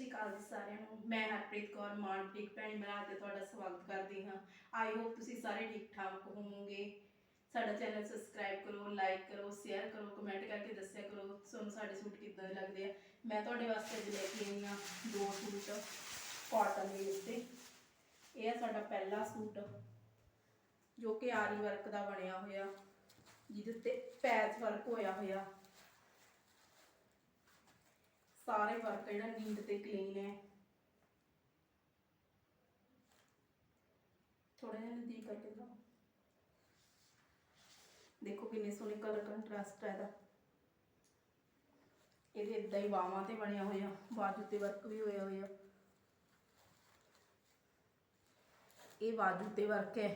ਸ਼੍ਰੀ ਅਕਾਲ ਜੀ ਸਾਰਿਆਂ ਨੂੰ। ਮੈਂ ਹਰਪ੍ਰੀਤ ਕੌਰ ਮਾਨਪ੍ਰੀਤ ਭੈਣੀ ਬਣਾ ਕੇ ਤੁਹਾਡਾ ਸਵਾਗਤ ਕਰਦੀ ਹਾਂ। ਆਈ ਹੋਪ ਤੁਸੀਂ ਸਾਰੇ ਠੀਕ ਠਾਕ ਹੋਵੋਗੇ। ਸਾਡਾ ਚੈਨਲ ਸਬਸਕ੍ਰਾਈਬ ਕਰੋ ਲਾਈਕ ਕਰੋ ਸ਼ੇਅਰ ਕਰੋ ਕਮੈਂਟ ਕਰਕੇ ਦੱਸਿਆ ਕਰੋ ਤੁਹਾਨੂੰ ਸਾਡੇ ਸੂਟ ਕਿੱਦਾਂ ਦੇ ਲੱਗਦੇ ਆ। ਮੈਂ ਤੁਹਾਡੇ ਵਾਸਤੇ ਅੱਜ ਲੈ ਕੇ ਆਈ ਹਾਂ ਦੋ ਸੂਟ ਕਾਟਨ ਦੇ ਉੱਤੇ। ਇਹ ਆ ਸਾਡਾ ਪਹਿਲਾ ਸੂਟ, ਜੋ ਕਿ ਆਰੀ ਵਰਕ ਦਾ ਬਣਿਆ ਹੋਇਆ, ਜਿਹਦੇ ਉੱਤੇ ਪੈਚ ਵਰਕ ਹੋਇਆ ਹੋਇਆ। ਸਾਰੇ ਵਰਕ ਜਿਹੜਾ ਨੀਟ ਤੇ ਕਲੀਨ ਹੈ। ਥੋੜਾ ਜਿਹਾ ਨਜ਼ਦੀਕ ਕਰਕੇ ਦਿਖਾਓ। ਦੇਖੋ ਕਿੰਨੇ ਸੋਹਣੇ ਕਲਰ ਕੰਟਰਾਸਟ ਹੈ ਇਹਦਾ। ਇਹਦੇ ਇਦਾਂ ਹੀ ਬਾਹਾਂ ਤੇ ਬਣਿਆ ਹੋਇਆ ਬਾਜੂ ਤੇ ਵਰਕ ਵੀ ਹੋਇਆ ਹੋਇਆ। ਇਹ ਬਾਜੂ ਤੇ ਵਰਕ ਹੈ।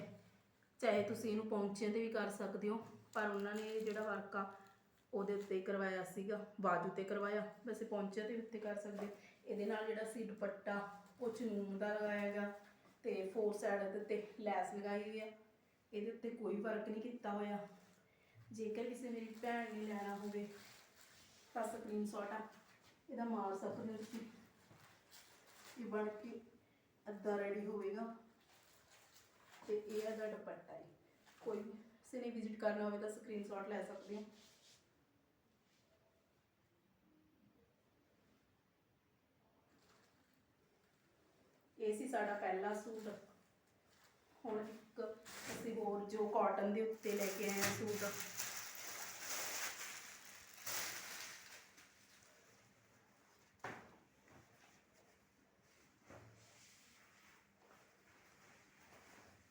ਚਾਹੇ ਤੁਸੀਂ ਇਹਨੂੰ ਪੌਂਚਿਆਂ ਤੇ ਵੀ ਕਰ ਸਕਦੇ ਹੋ, ਪਰ ਉਹਨਾਂ ਨੇ ਜਿਹੜਾ ਵਰਕ ਆ ਉਹਦੇ ਉੱਤੇ ਕਰਵਾਇਆ ਸੀਗਾ, ਬਾਜੂ ਤੇ ਕਰਵਾਇਆ। ਵੈਸੇ ਪੌਂਚਿਆਂ ਤੇ ਉੱਤੇ ਕਰ ਸਕਦੇ। ਇਹਦੇ ਨਾਲ ਜਿਹੜਾ ਸੀ ਦੁਪੱਟਾ, ਉਹ ਚਨੂਨ ਦਾ ਲਗਾਇਆ ਤੇ ਫੋਰ ਸਾਈਡ ਦੇ ਉੱਤੇ ਲੈਸ ਲਗਾਈ ਹੋਈ ਹੈ। ਇਹਦੇ ਉੱਤੇ ਕੋਈ ਵਰਕ ਨਹੀਂ ਕੀਤਾ ਹੋਇਆ। ਜੇਕਰ ਕਿਸੇ ਮੇਰੀ ਭੈਣ ਨੇ ਲੈਣਾ ਹੋਵੇ, ਤਾਂ ਸਕਰੀਨਸ਼ਾਟ ਆ। ਇਹਦਾ ਮਾਰ ਸਕਦੇ ਹੋ ਤੁਸੀਂ ਇਹ ਬਣ ਕੇ ਅੱਧਾ ਰੈਡੀ ਹੋਵੇਗਾ। ਤੇ ਇਹ ਇਹਦਾ ਦੁਪੱਟਾ ਹੈ ਕੋਈ, ਕਿਸੇ ਨੇ ਵਿਜ਼ਿਟ ਕਰਨਾ ਹੋਵੇ ਤਾਂ ਸਕਰੀਨਸ਼ਾਟ ਲੈ ਸਕਦੇ ਹੋ ਇਹ ਸੀ ਸਾਡਾ ਪਹਿਲਾ ਸੂਟ। ਹੁਣ ਇੱਕ ਅਸੀਂ ਹੋਰ ਜੋ ਕਾਟਨ ਦੇ ਉੱਤੇ ਲੈ ਕੇ ਆਏ ਹਾਂ ਸੂਟ।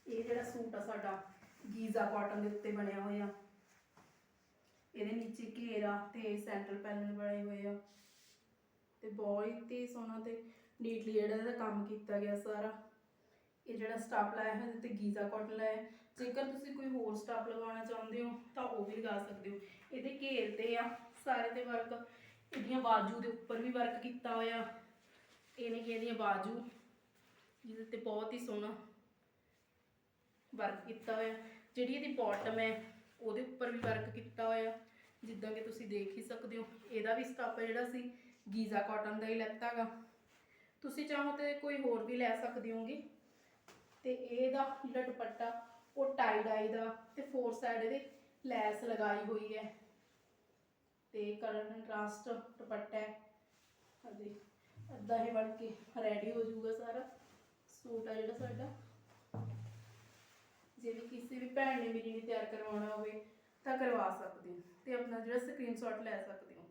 ਇਹ ਜਿਹੜਾ ਸੂਟ ਆ ਸਾਡਾ ਗੀਜ਼ਾ ਕਾਟਨ ਦੇ ਉੱਤੇ ਬਣਿਆ ਹੋਇਆ। ਇਹਦੇ ਨੀਚੇ ਘੇਰਾ ਤੇ ਸੈਂਟਰ ਪੈਨਲ ਬਣੇ ਹੋਏ ਆ। ਤੇ ਬਹੁਤ ਹੀ ਸੋਹਣਾ ਤੇ ਨੀਟਲੀ ਜਿਹੜਾ ਇਹਦਾ ਕੰਮ ਕੀਤਾ ਗਿਆ ਸਾਰਾ, ਇਹ ਜਿਹੜਾ ਸਟਾਪ ਲਾਇਆ ਹੈ ਤੇ ਗੀਜ਼ਾ ਕਾਟਨ ਲਾਇਆ। ਜੇਕਰ ਤੁਸੀਂ ਕੋਈ ਹੋਰ ਸਟਾਪ ਲਗਾਉਣਾ ਚਾਹੁੰਦੇ ਹੋ, ਤਾਂ ਉਹ ਵੀ ਲਗਾ ਸਕਦੇ ਹੋ। ਇਹਦੇ ਘੇਰ ਤੇ ਆ ਸਾਰੇ ਤੇ ਵਰਕ ਇਹਦੀਆਂ ਬਾਜੂ ਦੇ ਉੱਪਰ ਵੀ ਵਰਕ ਕੀਤਾ ਹੋਇਆ। ਇਹਨੇ ਕਿ ਇਹਦੀਆਂ ਬਾਜੂ, ਜਿਹਦੇ ਤੇ ਬਹੁਤ ਹੀ ਸੋਹਣਾ ਵਰਕ ਕੀਤਾ ਹੋਇਆ। ਜਿਹੜੀ ਇਹਦੀ ਬਾਟਮ ਹੈ, ਉਹਦੇ ਉੱਪਰ ਵੀ ਵਰਕ ਕੀਤਾ ਹੋਇਆ। ਜਿੱਦਾਂ ਕਿ ਤੁਸੀਂ ਦੇਖ ਹੀ ਸਕਦੇ ਹੋ, ਇਹਦਾ ਵੀ ਸਟਾਪ ਜਿਹੜਾ ਸੀ, ਗੀਜ਼ਾ ਕਾਟਨ ਦਾ ਹੀ ਲੈਤਾ ਗਾ। ਤੁਸੀਂ ਚਾਹੋ ਤੇ ਕੋਈ ਹੋਰ ਵੀ ਲੈ ਸਕਦੇ ਹੋਗੇ ਤੇ ਇਹਦਾ ਜਿਹੜਾ ਦੁਪੱਟਾ ਉਹ ਟਾਈ ਡਾਈ ਦਾ ਤੇ ਫੋਰ ਸਾਈਡ ਇਹਦੇ ਲੈਸ ਲਗਾਈ ਹੋਈ ਹੈ। ਤੇ ਕਲਰ ਕੰਟਰਾਸਟ ਦੁਪੱਟਾ ਹੈ। ਹਾਂਜੀ ਅੱਧਾ ਇਹ ਬਣ ਕੇ ਰੈਡੀ ਹੋ ਜਾਊਗਾ ਸਾਰਾ। ਸੂਟ ਆ ਜਿਹੜਾ ਸਾਡਾ। ਜੇ ਵੀ ਕਿਸੇ ਵੀ ਭੈਣ ਨੇ ਮੇਰੀ ਨੇ ਤਿਆਰ ਕਰਵਾਉਣਾ ਹੋਵੇ ਤਾਂ ਕਰਵਾ ਸਕਦੇ ਹੋ ਤੇ ਆਪਣਾ ਜਿਹੜਾ ਸਕਰੀਨਸ਼ਾਟ ਲੈ ਸਕਦੇ ਹੋ।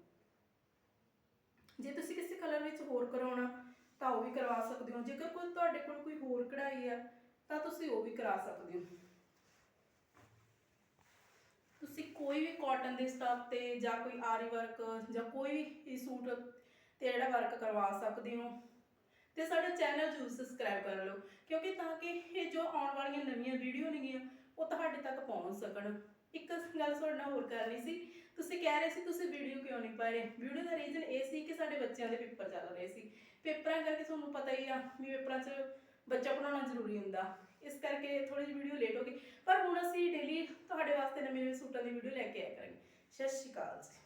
ਜੇ ਤੁਸੀਂ ਕਿਸੇ ਕਲਰ ਵਿੱਚ ਹੋਰ ਕਰਾਉਣਾ ਤਾਂ ਉਹ ਵੀ ਕਰਵਾ ਸਕਦੇ ਹੋ। ਜੇਕਰ ਕੋਈ ਤੁਹਾਡੇ ਕੋਲ ਕੋਈ ਹੋਰ ਕਢਾਈ ਆ, ਤਾਂ ਤੁਸੀਂ ਉਹ ਵੀ ਕਰਾ ਸਕਦੇ ਹੋ। ਤੁਸੀਂ ਕੋਈ ਵੀ ਕਾਟਨ ਦੇ ਸਟਾਫ ਤੇ ਜਾਂ ਕੋਈ ਆਰੀ ਵਰਕ ਜਾਂ ਕੋਈ ਵੀ ਸੂਟ ਤੇ ਜਿਹੜਾ ਵਰਕ ਕਰਵਾ ਸਕਦੇ ਹੋ। ਤੇ ਸਾਡਾ ਚੈਨਲ ਜ਼ਰੂਰ ਸਬਸਕ੍ਰਾਈਬ ਕਰ ਲਓ, ਕਿਉਂਕਿ ਤਾਂ ਕਿ ਇਹ ਜੋ ਆਉਣ ਵਾਲੀਆਂ ਨਵੀਆਂ ਵੀਡੀਓ ਨੇਗੀਆਂ, ਉਹ ਤੁਹਾਡੇ ਤੱਕ ਪਹੁੰਚ ਸਕਣ। ਇੱਕ ਗੱਲ ਤੁਹਾਡੇ ਨਾਲ ਹੋਰ ਕਰਨੀ ਸੀ, ਤੁਸੀਂ ਕਹਿ ਰਹੇ ਸੀ ਤੁਸੀਂ ਕਿਉਂ ਨਹੀਂ ਪਾ ਰਹੇ? ਵੀਡੀਓ ਦਾ ਰੀਜ਼ਨ ਇਹ ਸੀ ਕਿ ਸਾਡੇ ਬੱਚਿਆਂ ਦੇ ਪੇਪਰ ਚੱਲ ਰਹੇ ਸੀ। ਪੇਪਰਾਂ ਕਰਕੇ ਤੁਹਾਨੂੰ ਪਤਾ ਹੀ ਆ ਵੀ ਪੇਪਰਾਂ 'ਚ ਬੱਚਾ ਪੜਾਉਣਾ ਜ਼ਰੂਰੀ ਹੁੰਦਾ। ਇਸ ਕਰਕੇ ਥੋੜੀ ਜਿਹੀ ਵੀਡੀਓ ਲੇਟ ਹੋ ਗਈ। ਪਰ ਹੁਣ ਅਸੀਂ ਡੇਲੀ ਤੁਹਾਡੇ ਵਾਸਤੇ ਨਵੇਂ ਨਵੇਂ ਸੂਟਾਂ ਦੀ ਵੀਡੀਓ ਲੈ ਕੇ ਆਇਆ ਕਰਾਂਗੇ। ਸਤਿ ਸ਼੍ਰੀ ਅਕਾਲ ਜੀ।